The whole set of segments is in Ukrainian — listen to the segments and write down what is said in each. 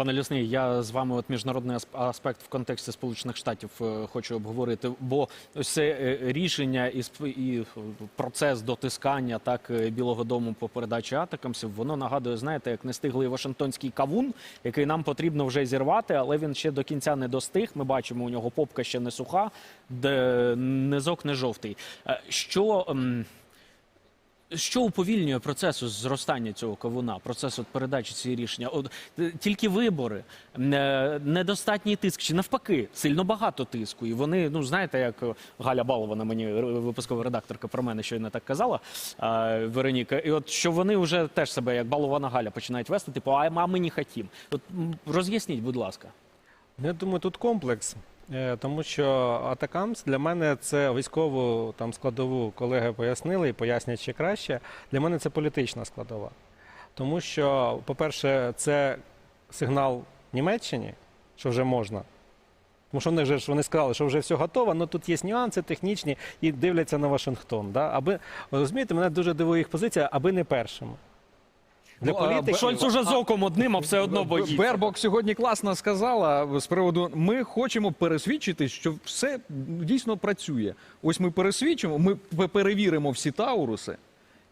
Пане Лісний, я з вами от міжнародний асп- аспект в контексті Сполучених Штатів е, хочу обговорити, бо це е, рішення і, і процес дотискання так е, Білого Дому по передачі атакамсів, воно нагадує, знаєте, як нестиглий Вашингтонський кавун, який нам потрібно вже зірвати, але він ще до кінця не достиг. Ми бачимо, у нього попка ще не суха, де низок не жовтий. Що. Що уповільнює процес зростання цього кавуна, процес от передачі цієї рішення? От е, тільки вибори, е, недостатній тиск, чи навпаки, сильно багато тиску. І вони, ну знаєте, як Галя Балована, мені випускова редакторка про мене щойно так казала, Вероніка. І от що вони вже теж себе як балована Галя починають вести, типу, а ми не хотім. От роз'ясніть, будь ласка. Я думаю, тут комплекс, тому що Атакамс для мене це військову там складову колеги пояснили і пояснять ще краще. Для мене це політична складова. Тому що, по-перше, це сигнал Німеччині, що вже можна. Тому що вони вже вони сказали, що вже все готово, але тут є нюанси технічні і дивляться на Вашингтон. Да? Аби розумієте, мене дуже дивує їх позиція, аби не першими. Для Ну, політики Шольц уже з оком одним, а все одно боїться. Бербок сьогодні класно сказала з приводу. Ми хочемо пересвідчити, що все дійсно працює. Ось ми пересвідчимо, ми перевіримо всі тауруси,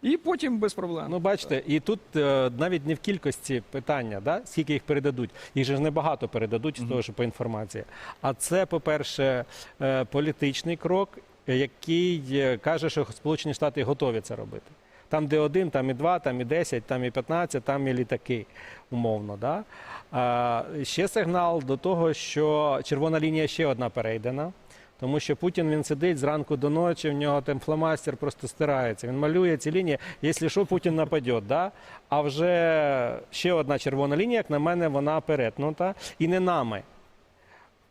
і потім без проблем. Ну, бачите, і тут е, навіть не в кількості питання, да? скільки їх передадуть. Їх же ж небагато передадуть з того, що по інформації. А це, по-перше, е, політичний крок, який е, каже, що Сполучені Штати готові це робити. Там, де один, там і два, там і десять, там і п'ятнадцять, там і літаки, умовно. Да? А, ще сигнал до того, що червона лінія ще одна перейдена. Тому що Путін він сидить зранку до ночі, в нього там фломастер просто стирається. Він малює ці лінії. Якщо що, Путін нападе. Да? А вже ще одна червона лінія, як на мене, вона перетнута. І не нами,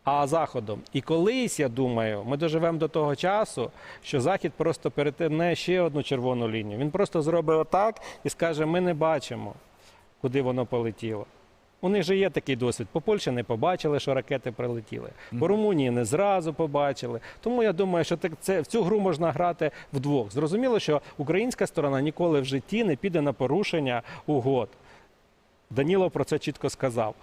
а Заходом. І колись, я думаю, ми доживемо до того часу, що Захід просто перетне ще одну червону лінію. Він просто зробить отак і скаже: ми не бачимо, куди воно полетіло. У них же є такий досвід. По Польщі не побачили, що ракети прилетіли. По Румунії не зразу побачили. Тому я думаю, що так це в цю гру можна грати вдвох. Зрозуміло, що українська сторона ніколи в житті не піде на порушення угод. Данілов про це чітко сказав.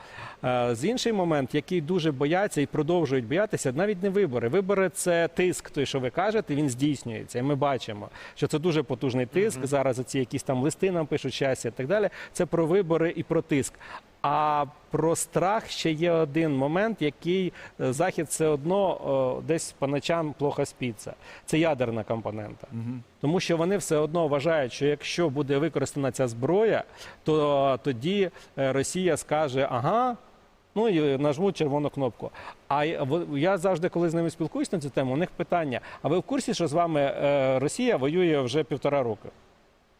Е, З інший момент, який дуже бояться і продовжують боятися, навіть не вибори. Вибори це тиск, той, що ви кажете, він здійснюється. І ми бачимо, що це дуже потужний тиск. Зараз ці якісь там листи нам пишуть щастя і так далі. Це про вибори і про тиск. А про страх ще є один момент, який е, захід все одно о, десь по ночам плохо спиться. Це ядерна компонента. Тому що вони все одно вважають, що якщо буде використана ця зброя, то тоді е, Росія скаже ага. Ну і нажмуть червону кнопку. А я- завжди, коли з ними спілкуюсь на цю тему, у них питання: а ви в курсі, що з вами е, Росія воює вже півтора року?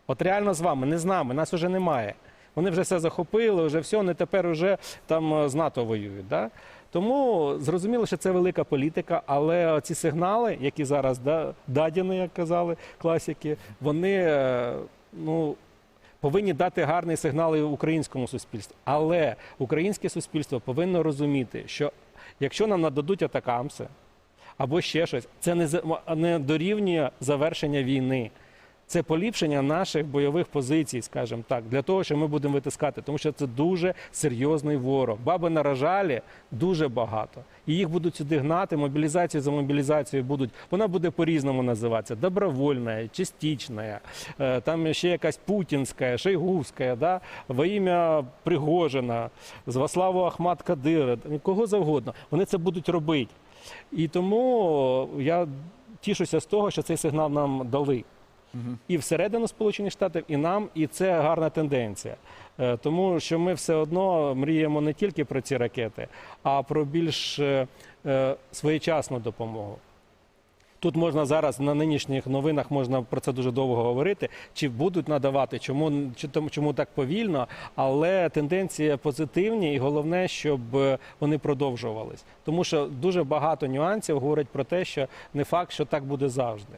От реально з вами, не з нами, нас вже немає. Вони вже все захопили, вже все, вони тепер вже там е, з НАТО воюють. Да? Тому зрозуміло, що це велика політика, але ці сигнали, які зараз да, дадені, як казали класики, вони е, ну, повинні дати гарний сигнал і українському суспільству. Але українське суспільство повинно розуміти, що якщо нам нададуть атакамси або ще щось, це не, не дорівнює завершення війни. Це поліпшення наших бойових позицій, скажімо так, для того, що ми будемо витискати, тому що це дуже серйозний ворог. Баби наражалі дуже багато. І їх будуть сюди гнати, мобілізацію за мобілізацією будуть. Вона буде по-різному називатися: добровольна, частична, е, там ще якась путінська, шойгувська, да? во ім'я Пригожина, з Ахмат Кадира, кого завгодно. Вони це будуть робити. І тому я тішуся з того, що цей сигнал нам дали і всередину Сполучених Штатів, і нам, і це гарна тенденція. Е, Тому що ми все одно мріємо не тільки про ці ракети, а про більш е, е, своєчасну допомогу. Тут можна зараз на нинішніх новинах можна про це дуже довго говорити. Чи будуть надавати, чому, чому так повільно, але тенденція позитивні, і головне, щоб вони продовжувались. Тому що дуже багато нюансів говорять про те, що не факт, що так буде завжди.